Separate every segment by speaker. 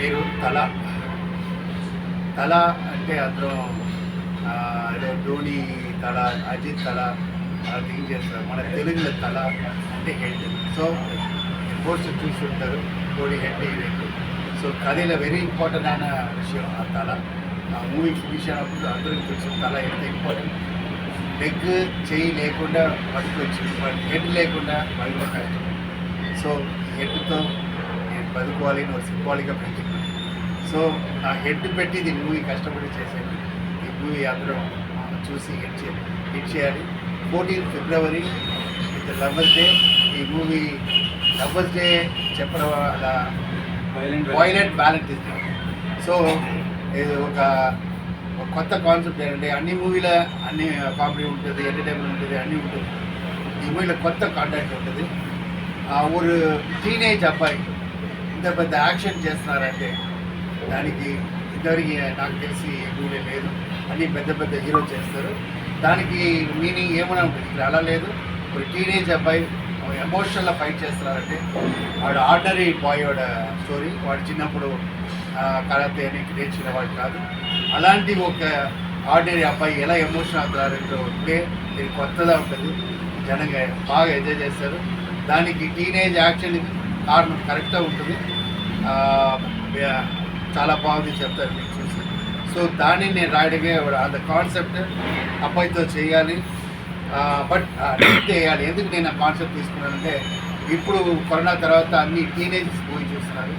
Speaker 1: పేరు తల తల అంటే అందులో ఆ, ఏదో ధోని తల అజిత్ తల అలా థింక్ చేస్తారు మన తెలుగులో తల అంటే హెడ్ సో పోస్ట్ చూసి ఉంటారు ధోని హెడ్ ఈవెంట్ సో కథలో వెరీ ఇంపార్టెంట్ అయిన విషయం ఆ తల ఆ మూవీ ఫినిష్ అయినప్పుడు అందరికీ తెలుసు తల ఎంత ఇంపార్టెంట్ లెగ్ చేయి లేకుండా బతుకొచ్చు హెడ్ లేకుండా బతుకు కష్టం సో హెడ్తో నేను బతుకోవాలి నువ్వు సింబాలిక్గా పెట్టింది సో నా హెడ్ పెట్టి ఇది మూవీ కష్టపడి చేశాను ఈ మూవీ అందరూ చూసి హిట్ చే హిట్ చేయాలి. Fourteen February with lovers day ఈ మూవీ లవర్స్ డే చెప్పడం అలా వైలెంట్ వ్యాలంటైన్స్ డే సో ఇది ఒక కొత్త కాన్సెప్ట్ ఏంటంటే అన్ని మూవీల అన్ని కామెడీ ఉంటుంది ఎంటర్టైన్మెంట్ ఉంటుంది అన్నీ ఉంటుంది. ఈ మూవీలో కొత్త కాంటాక్ట్ ఉంటుంది. ఆ ఊరు టీనేజ్ అబ్బాయి ఇంత పెద్ద యాక్షన్ చేస్తున్నారంటే దానికి ఇద్దరికి నాకు తెలిసి మూవీ లేదు. అన్ని పెద్ద పెద్ద హీరో చేస్తారు. దానికి మీనింగ్ ఏమైనా ఉంటుంది? ఇక్కడ అలా లేదు. ఇప్పుడు టీనేజ్ అబ్బాయి ఎమోషనల్గా ఫైట్ చేస్తున్నారంటే వాడు ఆర్డినరీ బాయ్ వాడ స్టోరీ వాడు చిన్నప్పుడు కరాతే అని నేర్చిన వాడు కాదు. అలాంటి ఒక ఆర్డినరీ అబ్బాయి ఎలా ఎమోషన్ అవుతారంటే ఉంటే ఇది కొత్తగా ఉంటుంది. జనంగా బాగా ఎంజాయ్ చేస్తారు. దానికి టీనేజ్ యాక్షన్ కారణం కరెక్ట్గా ఉంటుంది. చాలా బాగుంది చెప్తారు మీకు చూసి. సో దాన్ని నేను రాయడమే అంత కాన్సెప్ట్ అబ్బాయితో చేయాలి. బట్ చేయాలి. ఎందుకు నేను ఆ కాన్సెప్ట్ తీసుకున్నానంటే ఇప్పుడు కరోనా తర్వాత అన్ని టీనేజ్ మూవీ చూస్తున్నారు.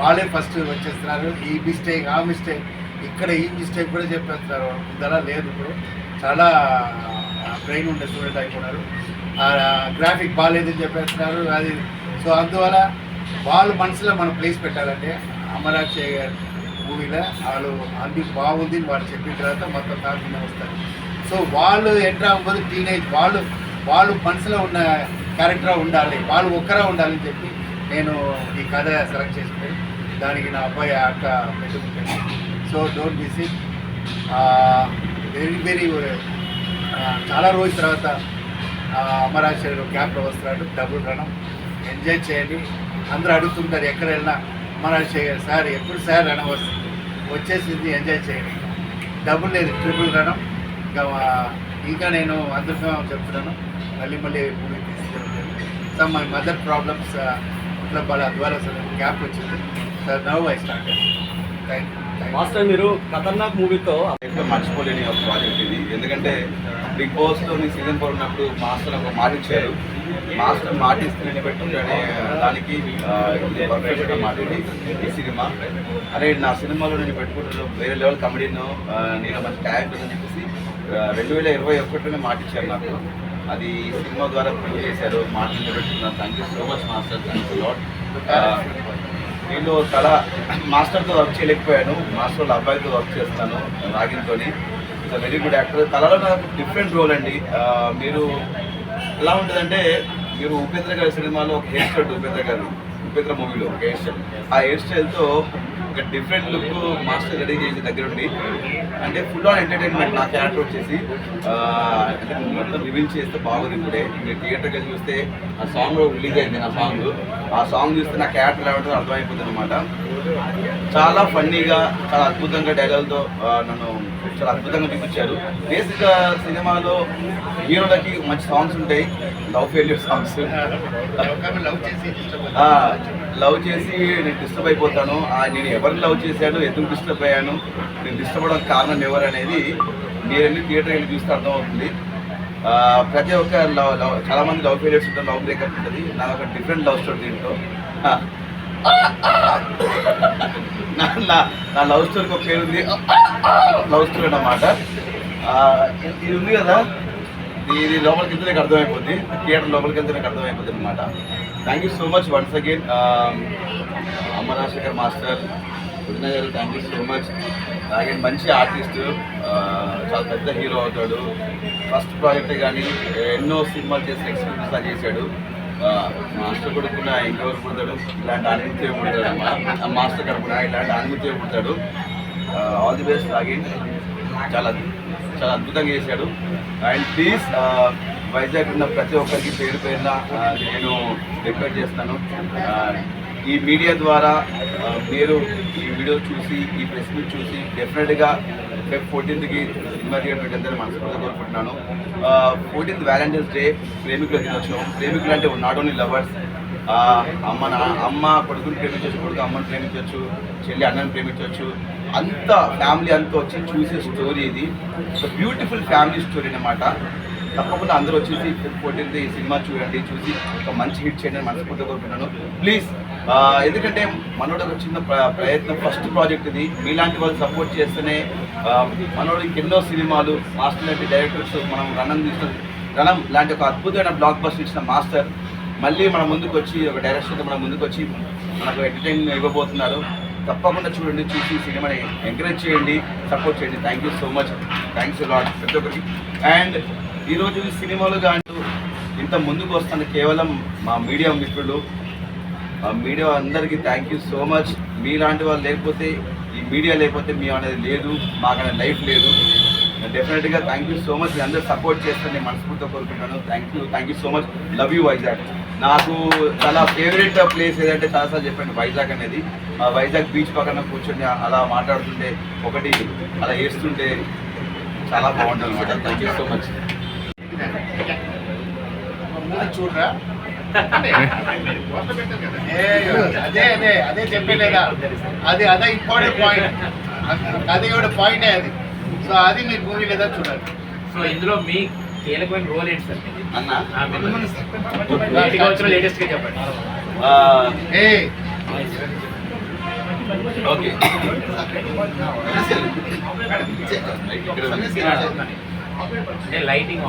Speaker 1: వాళ్ళే ఫస్ట్ వచ్చేస్తున్నారు. ఈ మిస్టేక్ ఆ మిస్టేక్ ఇక్కడ ఈ మిస్టేక్ కూడా చెప్పేస్తున్నారు. ధర లేదు ఇప్పుడు. చాలా బ్రెయిన్ ఉండే స్టూడెంట్ అయిపోయినారు. గ్రాఫిక్ బాగాలేదని చెప్పేస్తున్నారు. అది సో అందువల్ల వాళ్ళ మనసులో మనం ప్లేస్ పెట్టాలంటే అమరాక్షయ్య గారి మూవీలో వాళ్ళు అన్ని బాగుంది వాళ్ళు చెప్పిన తర్వాత మొత్తం తాకుండా వస్తారు సో వాళ్ళు ఎంటర్ అవ్వదు టీనేజ్ వాళ్ళు వాళ్ళు మనసులో ఉన్న క్యారెక్టర్ ఉండాలి వాళ్ళు ఒక్కరే ఉండాలని చెప్పి నేను ఈ కథ సెలెక్ట్ చేసుకుని దానికి నా అబ్బాయి అక్క పెట్టుకుంటాను so don't miss it very very చాలా రోజుల తర్వాత అమరాశ్వరుడు క్యాంప్లో వస్తున్నాడు. డబుల్ రణం ఎంజాయ్ చేయండి. అందరూ అడుగుతుంటారు ఎక్కడ వెళ్ళినా. అమరాశ్వర్ గారు సార్ ఎప్పుడు సార్ రణం వస్తుంది వచ్చేసింది ఎంజాయ్ చేయండి. డబ్బులు లేదు ట్రిపుల్ రణం ఇంకా ఇంకా నేను అందరికీ చెప్తున్నాను. మళ్ళీ మళ్ళీ మూవీ తీసుకెళ్తాను సార్ మై మదర్ ప్రాబ్లమ్స్ ఇంట్లో వాళ్ళ ద్వారా సార్ గ్యాప్ వచ్చింది. Sir now I start thank you
Speaker 2: master మీరు ఖతర్నాక్ మూవీతో
Speaker 3: మర్చిపోలేని ఒక ప్రాజెక్ట్ ఇది. ఎందుకంటే బిగ్ బాస్లో మీ సీజన్ ఫోర్ ఉన్నప్పుడు మాస్టర్ ఒక మాట ఇచ్చారు. మాస్టర్ మాట ఇస్తే పెట్టి దానికి ఆ, మాట ఈ సినిమా. అరే నా సినిమాలో నేను పెట్టుకుంటున్నాను వేరే లెవెల్ కమెడీను నేను మంచి టాలెంట్ అని చెప్పేసి రెండు వేల ఇరవై ఒకటిలోనే మాట ఇచ్చారు నాకు. అది సినిమా ద్వారా ప్రూవ్ చేశారు. మాట నిలబెట్టుకున్నాను thank you so much master. Thank you lot నేను తల మాస్టర్తో వర్క్ చేయలేకపోయాను మాస్టర్ వాళ్ళ అబ్బాయితో వర్క్ చేస్తాను రాగిన్తో ఇట్స్ వెరీ గుడ్ యాక్టర్ కళలో నాకు డిఫరెంట్ రోల్ అండి. మీరు ఎలా ఉంటుందంటే మీరు ఉపేంద్ర గారి సినిమాలో ఒక హెయిర్ స్టైల్ ఉపేంద్ర గారు. ఉపేంద్ర మూవీలో ఒక హెయిర్ స్టైల్ ఆ హెయిర్ స్టైల్తో ఒక డిఫరెంట్ లుక్ మాస్టర్ రెడీ చేసి దగ్గరుండి అంటే ఫుల్ ఆన్ ఎంటర్టైన్మెంట్ నా క్యారెక్టర్ వచ్చేసి మొత్తం రివీల్ చేస్తే బాగుంది ఇప్పుడే. మీరు థియేటర్కి వెళ్ళి చూస్తే ఆ సాంగ్ రిలీజ్ అయింది నా సాంగ్ ఆ సాంగ్ చూస్తే నా క్యారెక్టర్ ఎలా అర్థమైపోతుంది అనమాట చాలా ఫన్నీగా చాలా అద్భుతంగా డైలాగ్తో నన్ను చాలా అద్భుతంగా చూపించారు. బేసిక్ సినిమాలో హీరోలకి మంచి సాంగ్స్ ఉంటాయి. లవ్ ఫెయిల్యూర్ సాంగ్స్
Speaker 1: లవ్ చేసి
Speaker 3: లవ్ చేసి నేను డిస్టర్బ్ అయిపోతాను. నేను ఎవరిని లవ్ చేశాను ఎందుకు డిస్టర్బ్ అయ్యాను నేను డిస్టర్బ్ అవడానికి కారణం ఎవరు అనేది మీరన్నీ థియేటర్ వెళ్ళి చూస్తే అర్థమవుతుంది. ప్రతి ఒక్క లవ్ లవ్ చాలా మంది లవ్ ఫెయిల్యూర్స్ ఉంటారు లవ్ బ్రేకప్ ఉంటుంది. నాకు ఒక డిఫరెంట్ లవ్ స్టోరీ దీంట్లో. నా నా- లవ్ స్టోరీకి ఒక పేరు ఉంది. లవ్ స్టోరీ అన్నమాట. ఇది ఉంది కదా? ఇది- లోపలికి వెళ్తే నాకు అర్థమైపోద్ది. థియేటర్ లోపలికి వెళ్తే నాకు అర్థమైపోద్ది అనమాట thank you so much once again Amarasekhar master వదిన గారు థ్యాంక్ యూ సో మచ్ అలాగే మంచి ఆర్టిస్ట్ చాలా పెద్ద హీరో అవుతాడు. ఫస్ట్ ప్రాజెక్ట్ కానీ ఎన్నో సినిమాలు చేసిన ఎక్స్పీరియన్స్ చేశాడు. మాస్టర్ కొడుకున్న ఇంకెవరు పుడతాడు? ఇలాంటి ఆనిమితే పుడతాడు మాస్టర్ కడుపున ఇలాంటి ఆనిమితే పుడతాడు? ఆల్ ది బెస్ట్ అగైన్ చాలా చాలా అద్భుతంగా చేశాడు. అండ్ ప్లీజ్ వైజాగ్ ఉన్న ప్రతి ఒక్కరికి పేరు పేరున నేను రిక్వెస్ట్ చేస్తాను. ఈ మీడియా ద్వారా మీరు ఈ వీడియో చూసి ఈ ప్రెస్ మీట్ చూసి డెఫినెట్గా ఫెబ్ ఫోర్టీన్త్కి సినిమా థియేటర్ పెట్టేందుకు మనస్ఫూర్తిగా కోరుకుంటున్నాను. ఫోర్టీన్త్ వ్యాలంటైన్స్ డే ప్రేమికుల దినోత్సవం. ప్రేమికులు అంటే నాట్ ఓన్లీ లవర్స్ అమ్మ నా అమ్మ కొడుకుని ప్రేమించవచ్చు కొడుకు అమ్మని ప్రేమించవచ్చు చెల్లి అన్నని ప్రేమించవచ్చు అంత ఫ్యామిలీ అంతా వచ్చి చూసే స్టోరీ ఇది. బ్యూటిఫుల్ ఫ్యామిలీ స్టోరీ అనమాట తప్పకుండా అందరూ వచ్చేసి ఫోర్టీన్త్ ఈ సినిమా చూడండి చూసి ఒక మంచి హిట్ చేయండి అని కోరుకుంటున్నాను. ప్లీజ్ ఎందుకంటే మనోడు ఒక చిన్న ప్ర- ప్రయత్నం ఫస్ట్ ప్రాజెక్ట్ ఇది. మీలాంటి వాళ్ళు సపోర్ట్ చేస్తేనే మనోడికి ఎన్నో సినిమాలు మాస్టర్ లాంటి డైరెక్టర్స్ మనం రణం తీసుకుని రణం లాంటి ఒక అద్భుతమైన బ్లాక్ బస్టర్ ఇచ్చిన మాస్టర్ మళ్ళీ మన ముందుకు వచ్చి ఒక డైరెక్షన్తో మన ముందుకు వచ్చి మనకు ఎంటర్టైన్మెంట్ ఇవ్వబోతున్నారు. తప్పకుండా చూడండి చూసి సినిమాని ఎంకరేజ్ చేయండి సపోర్ట్ చేయండి. Thank you so much thanks lot ప్రతి ఒక్కరికి. అండ్ ఈరోజు ఈ సినిమాలు కానీ ఇంత ముందుకు వస్తున్న కేవలం మా మీడియా మిత్రులు ఆ మీడియా అందరికీ థ్యాంక్ యూ సో మచ్ మీలాంటి వాళ్ళు లేకపోతే ఈ మీడియా లేకపోతే మీ అనేది లేదు మాకనే లైఫ్ లేదు. డెఫినెట్గా థ్యాంక్ యూ సో మచ్ మీ అందరూ సపోర్ట్ చేస్తాను నేను మనస్ఫూర్తిగా కోరుకుంటాను thank you thank you so much love you Vizag నాకు చాలా ఫేవరెట్ ప్లేస్ ఏదంటే చాలాసార్లు చెప్పండి వైజాగ్ అనేది. ఆ వైజాగ్ బీచ్ పక్కన కూర్చొని అలా మాట్లాడుతుంటే ఒకటి అలా వేస్తుంటే చాలా బాగుంటుంది అనమాట థ్యాంక్ యూ సో మచ్
Speaker 1: చూడరా అదే అదే అదే చెప్పలేదా అది అదే ఇంపార్టెంట్ పాయింట్ అది కూడా పాయింటే అది సో అది మీరు మూవీ లేదా చూడాలి
Speaker 4: సో ఇందులో మీ కీలకమైన రోల్ ఏంటి సార్ మీది?
Speaker 3: అన్న
Speaker 4: వచ్చిన చెప్పండి
Speaker 1: ఏ
Speaker 3: ఓకే
Speaker 4: లైటింగ్